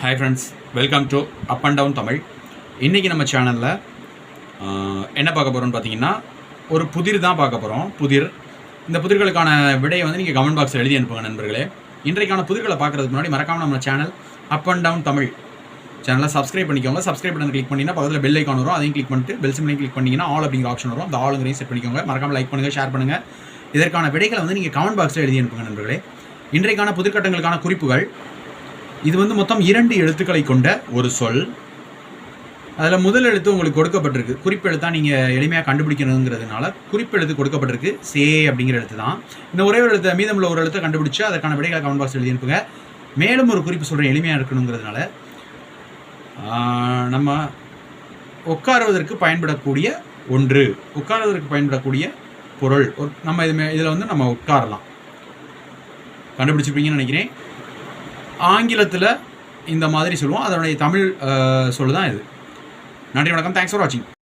Hi friends welcome to up and down Tamil இன்றைக்கி நம்ம சேனலில் என்ன பார்க்க போகிறோம்னு பார்த்தீங்கன்னா ஒரு புதிர் தான் பார்க்க போகிறோம் புதிர். இந்த புதிர்களுக்கான விடையை வந்து நீங்கள் கமெண்ட் பாக்ஸில் எழுதி அனுப்புங்க நண்பர்களே. இன்றைக்கான புதிர்களை பார்க்குறதுக்கு முன்னாடி மறக்காமல் நம்ம channel up and down Tamil சேனலை சப்ஸ்கிரைப் பண்ணிக்கோங்க. சப்ஸ்கிரைப் பண்ணி கிளிக் பண்ணிங்கன்னா பக்கத்தில் பெல் ஐக்கான் வரும். அதையும் கிளிக் பண்ணிட்டு பெல் சிம்லையும் கிளிக் பண்ணிங்கன்னா ஆல் அப்படிங்கிற ஆப்ஷன் வரும். அந்த ஆளுங்களையும் செட் பண்ணிக்கோங்க. மறக்காமல் லைக் பண்ணுங்கள் ஷேர் பண்ணுங்கள் இதற்கான விடைகளை வந்து நீங்கள் கமெண்ட் பாக்ஸில் எழுதி அனுப்புங்க நண்பர்களே. இன்றைக்கான புதிர்கட்டங்களுக்கான குறிப்புகள் இது வந்து மொத்தம் இரண்டு எழுத்துக்களை கொண்ட ஒரு சொல். அதில் முதல் எழுத்து உங்களுக்கு கொடுக்கப்பட்டிருக்கு. குறிப்பெழுத்தாக நீங்கள் எளிமையாக கண்டுபிடிக்கணுங்கிறதுனால குறிப்பெழுத்து கொடுக்கப்பட்டிருக்கு. சே அப்படிங்கிற எழுத்து தான் இந்த ஒரே ஒரு எழுத்து மீதமுள்ள ஒரு எழுத்தை கண்டுபிடிச்சு அதற்கான விடைகளை கமெண்ட் பாக்ஸ் எழுதி அனுப்புங்க மேலும் ஒரு குறிப்பு சொல்கிறேன் எளிமையாக இருக்கணுங்கிறதுனால. நம்ம உட்காருவதற்கு பயன்படக்கூடிய ஒன்று. உட்காருவதற்கு பயன்படக்கூடிய பொருள். ஒரு- நம்ம இது இதில் வந்து நம்ம உட்காரலாம். கண்டுபிடிச்சிருப்பீங்கன்னு நினைக்கிறேன். ஆங்கிலத்தில் இந்த மாதிரி சொல்லுவோம். அதனுடைய தமிழ் சொல்லு தான் இது. நன்றி வணக்கம். தேங்க்ஸ் ஃபார் வாட்சிங்